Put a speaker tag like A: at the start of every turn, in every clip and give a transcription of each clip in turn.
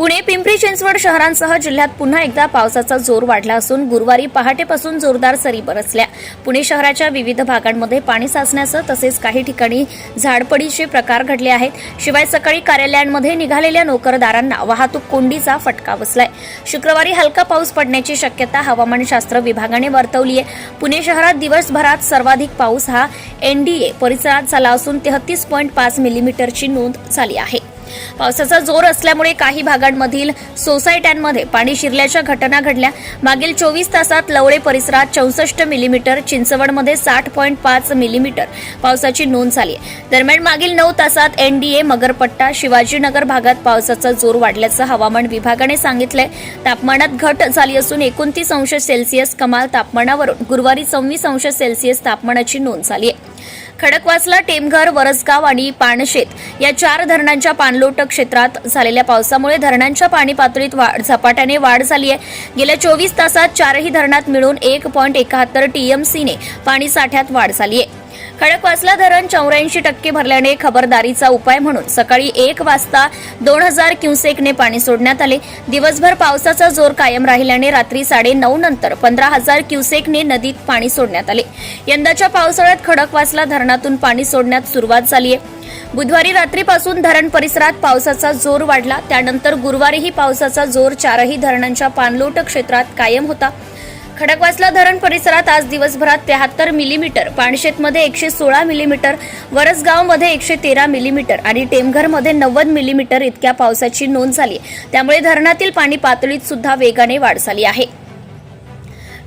A: पुणे पिंपरी चिंचवड शहरांसह जिल्ह्यात पुन्हा एकदा पावसाचा जोर वाढला असून गुरुवारी पहाटेपासून जोरदार सरी बरसल्या. पुणे शहराच्या विविध भागांमध्ये पाणी साचण्याचं तसेच काही ठिकाणी झाडपडीचे प्रकार घडले आहेत. शिवाय सकाळी कार्यालयांमध्ये निघालेल्या नोकरदारांना वाहतूक कोंडीचा फटका बसलाय. शुक्रवारी हलका पाऊस पडण्याची शक्यता हवामानशास्त्र विभागाने वर्तवली आहे. पुणे शहरात दिवसभरात सर्वाधिक पाऊस हा एनडीए परिसरात झाला असून तेहतीस पॉईंट पाच मिलीमीटरची नोंद झाली आहे. पावसाचा जोर असल्यामुळे काही भागांमधील सोसायट्यांमध्ये पाणी शिरल्याच्या घटना घडल्या. मागील चोवीस तासात लवळे परिसरात चौसष्ट मिलीमीटर चिंचवडमध्ये साठ पॉईंट पाच मिलीमीटर पावसाची नोंद झाली आहे. दरम्यान मागील नऊ तासात एनडीए मगरपट्टा शिवाजीनगर भागात पावसाचा जोर वाढल्याचं हवामान विभागाने सांगितलंय. तापमानात घट झाली असून एकोणतीस अंश सेल्सिअस कमाल तापमानावरून गुरुवारी सव्वीस अंश सेल्सिअस तापमानाची नोंद झाली आहे. खडकवासला टेमघर वरसगाव आणि पाणशेत या चार धरणांच्या पाणलोट क्षेत्रात झालेल्या पावसामुळे धरणांच्या पाणी पातळीत वाढ झपाट्याने वाढ झाली आहे. गेल्या चोवीस तासात चारही धरणात मिळून एक पॉईंट एकाहत्तर टीएमसीने पाणी साठ्यात वाढ झाली आहे. खडकवासला धरण चौऱ्याऐंशी टक्के भरल्याने खबरदारीचा उपाय म्हणून सकाळी एक वाजता दोन हजार क्युसेकने पाणी सोडण्यात आले. दिवसभर पावसाचा जोर कायम राहिल्याने रात्री साडे नऊ नंतर पंधरा हजार क्युसेकने नदीत पाणी सोडण्यात आले. यंदाच्या पावसाळ्यात खडकवासला धरणातून पाणी सोडण्यात सुरुवात झाली आहे बुधवारी रात्रीपासून धरण परिसरात पावसाचा जोर वाढला. त्यानंतर गुरुवारीही पावसाचा जोर चारही धरणांच्या पाणलोट क्षेत्रात कायम होता. खडकवासला धरण परिसरात आज दिवसभरात त्र्याहत्तर मिलीमीटर पाणशेतमध्ये एकशे सोळा मिलीमीटर वरसगावमध्ये एकशे तेरा मिलीमीटर आणि टेमघरमध्ये नव्वद मिलीमीटर इतक्या पावसाची नोंद झाली त्यामुळे धरणातील पाणी पातळीत सुद्धा वेगाने वाढ झाली आहे.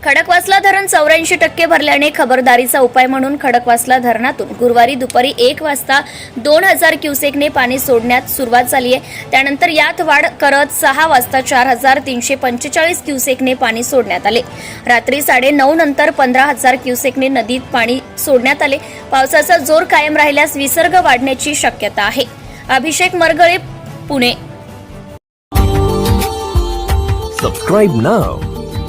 A: खडकवासला धरण चौऱ्याऐंशी टक्के भरल्याने खबरदारीचा उपाय म्हणून खडकवासला धरणातून गुरुवारी दुपारी एक वाजता दोन हजार क्युसेकने पाणी सोडण्यात सुरुवात झाली आहे. त्यानंतर यात वाढ करत सहा वाजता चार हजार तीनशे पंचेचाळीस क्युसेकने पाणी सोडण्यात आले. रात्री साडे नऊ नंतर पंधरा हजार क्युसेकने नदीत पाणी सोडण्यात आले. पावसाचा जोर कायम राहिल्यास विसर्ग वाढण्याची शक्यता आहे. अभिषेक मरगळे पुणे.
B: सबस्क्राईब नाव